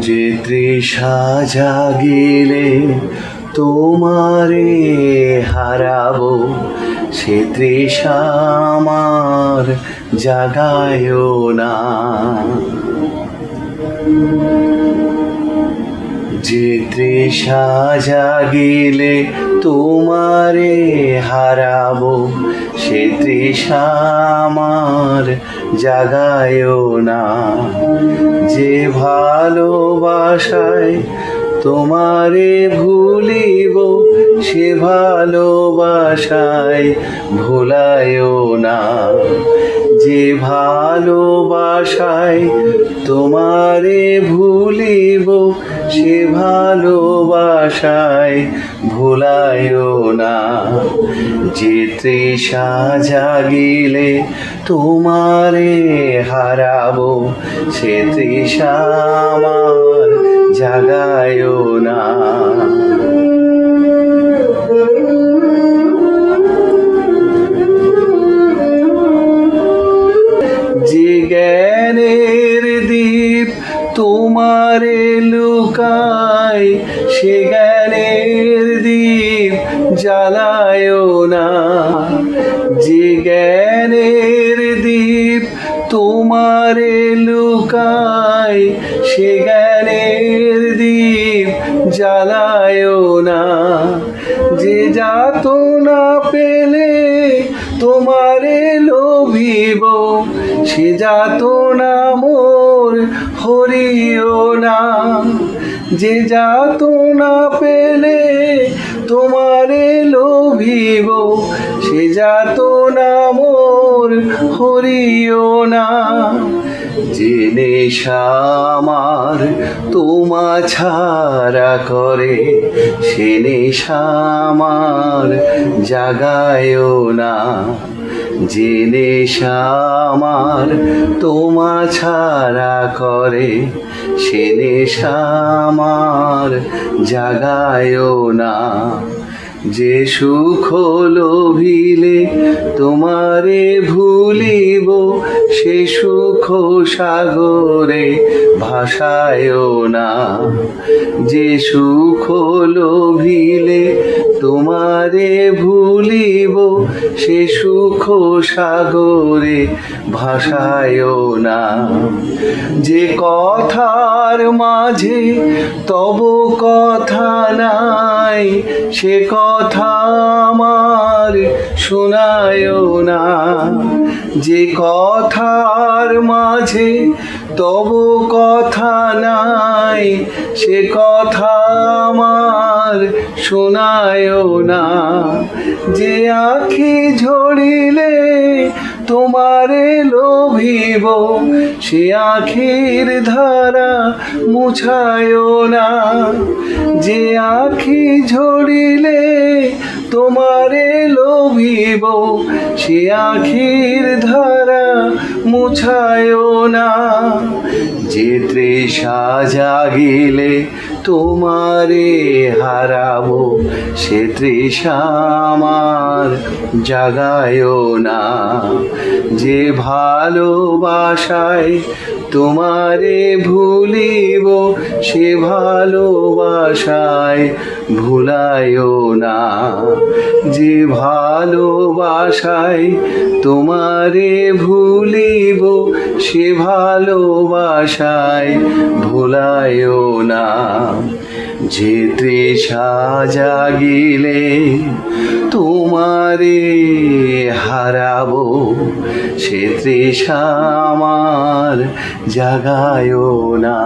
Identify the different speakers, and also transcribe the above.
Speaker 1: যে তৃষা জাগিলে তোমারে হারাবো সে তৃষা আমার জাগায় না। যে তৃষা জাগিলে তোমারে হারাবো, সে তৃষা আমার জাগায় না। যে ভালোবাসায় তোমারে ভুলিব, সে ভালোবাসায় ভুলায়ও না। যে ভালোবাসায় তোমারে ভুলিব, সে ভালোবাসায় ভুলায়ও না। যে তৃষা জাগিলে তোমারে হারাবো, সে তৃষা আমার জাগায়ও না। লুকায়, সে জ্ঞানের দ্বীপ জ্বালায়ও না। যে জ্ঞানের দ্বীপ তোমারে লুকায়, সে জ্ঞানের দ্বীপ জ্বালায়ও না। যে যাত না পেলে তোমারে লোভিব, সে যাত না মোর হরিও না। যে যাত না পেলে তোমারে লোভিব সে যাত না মোর হরিও না। নেশা আমার তোমা ছাড়া করে সে নেশা আমার জাগায়ও না। নেশা আমার তোমা ছাড়া করে সে নেশা আমার জাগায়ও না। যে সুখ লোভিলে তোমারে ভুলিব সে সুখ সাগরে ভাসায়ও না। যে সুখ লোভিলে তোমারে ভুলিব সে সুখ সাগরে ভাসায়ও না। যে কথার মাঝে তব কথা নাই, সে কথা আমার শোনায়ও না। যে কথার মাঝে তব কথা নাই, সে কথা আমার শোনায়ও না। যে আখি ঝরিলে তোমারে লোভিব, সে আখির ধারা মুছায়ও না। যে আখি ঝরিলে তোমারে লোভিব, সে আখির ধারা মুছায়ও না। যে তৃষা জাগিলে তোমারে হারাবো সে আমার জাগায়ও না। যে ভালোবাসায় তোমারে ভুলিব সে ভালোবাসায় ভুলায়ও না। যে ভালোবাসায় তোমারে ভুলিব সে ভালোবাসায় ভুলায়ও না। যে তৃষা জাগিলে তোমারে হারাবো সে তৃষা আমার জাগায়ও না।